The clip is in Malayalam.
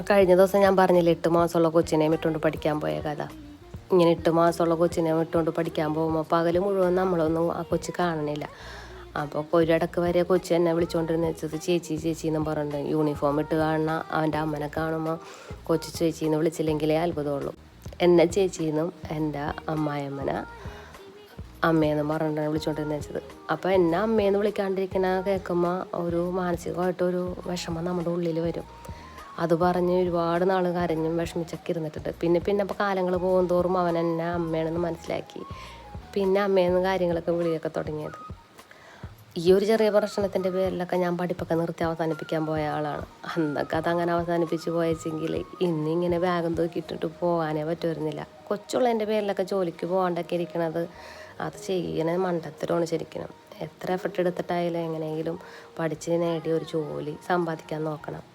കഴിഞ്ഞ ദിവസം ഞാൻ പറഞ്ഞില്ലേ എട്ട് മാസമുള്ള കൊച്ചിനെ ഇട്ടുകൊണ്ട് പഠിക്കാൻ പോയ കഥ. ഇങ്ങനെ എട്ട് മാസമുള്ള കൊച്ചിനെ ഇട്ടുകൊണ്ട് പഠിക്കാൻ പോകുമ്പോൾ പകൽ മുഴുവൻ നമ്മളൊന്നും ആ കൊച്ച് കാണണില്ല. അപ്പോൾ ഒരിടക്ക് വരെ കൊച്ചു എന്നെ വിളിച്ചുകൊണ്ടിരുന്ന വെച്ചത് ചേച്ചി ചേച്ചി എന്നും പറഞ്ഞിട്ട് യൂണിഫോം ഇട്ട് കാണുന്ന അവന്റെ അമ്മനെ കാണുമ്പോൾ കൊച്ചു ചേച്ചി എന്ന് വിളിച്ചില്ലെങ്കിലേ അത്ഭുതമുള്ളൂ. എന്നെ ചേച്ചി എന്നും എന്റെ അമ്മായിയമ്മനെ അമ്മയെന്ന് പറഞ്ഞിട്ടാണ് വിളിച്ചുകൊണ്ടിരുന്നത് വെച്ചത്. അപ്പോൾ എന്നെ അമ്മയെന്ന് വിളിക്കാണ്ടിരിക്കുന്ന കേൾക്കുമ്പോൾ ഒരു മാനസികമായിട്ടൊരു വിഷമം നമ്മുടെ ഉള്ളിൽ വരും. അത് പറഞ്ഞ് ഒരുപാട് നാൾ കരഞ്ഞും വിഷമിച്ചൊക്കെ ഇരുന്നിട്ടുണ്ട്. പിന്നെ പിന്നെ ഇപ്പോൾ കാലങ്ങൾ പോകും തോറും അവൻ എന്നെ അമ്മയാണെന്ന് മനസ്സിലാക്കി. പിന്നെ അമ്മയെന്ന് കാര്യങ്ങളൊക്കെ വിളിയൊക്കെ തുടങ്ങിയത്. ഈ ഒരു ചെറിയ പ്രശ്നത്തിന്റെ പേരിലൊക്കെ ഞാൻ പഠിപ്പൊക്കെ നിർത്തി അവസാനിപ്പിക്കാൻ പോയ ആളാണ്. അന്നൊക്കെ അങ്ങനെ അവസാനിപ്പിച്ച് പോയെങ്കിൽ ഇന്നിങ്ങനെ ബാഗും തൂക്കിയിട്ടിട്ട് പോകാനേ പറ്റുമായിരുന്നില്ല. കൊച്ചുള്ളതിന്റെ പേരിലൊക്കെ ജോലിക്ക് പോകാണ്ടൊക്കെ ഇരിക്കണത് അത് ചെയ്യണ മണ്ടത്തരമാണ് ശരിക്കണം എത്ര എഫർട്ട് എടുത്തിട്ടായാലും എങ്ങനെയെങ്കിലും പഠിച്ച് നേടി ഒരു ജോലി സമ്പാദിക്കാൻ നോക്കണം.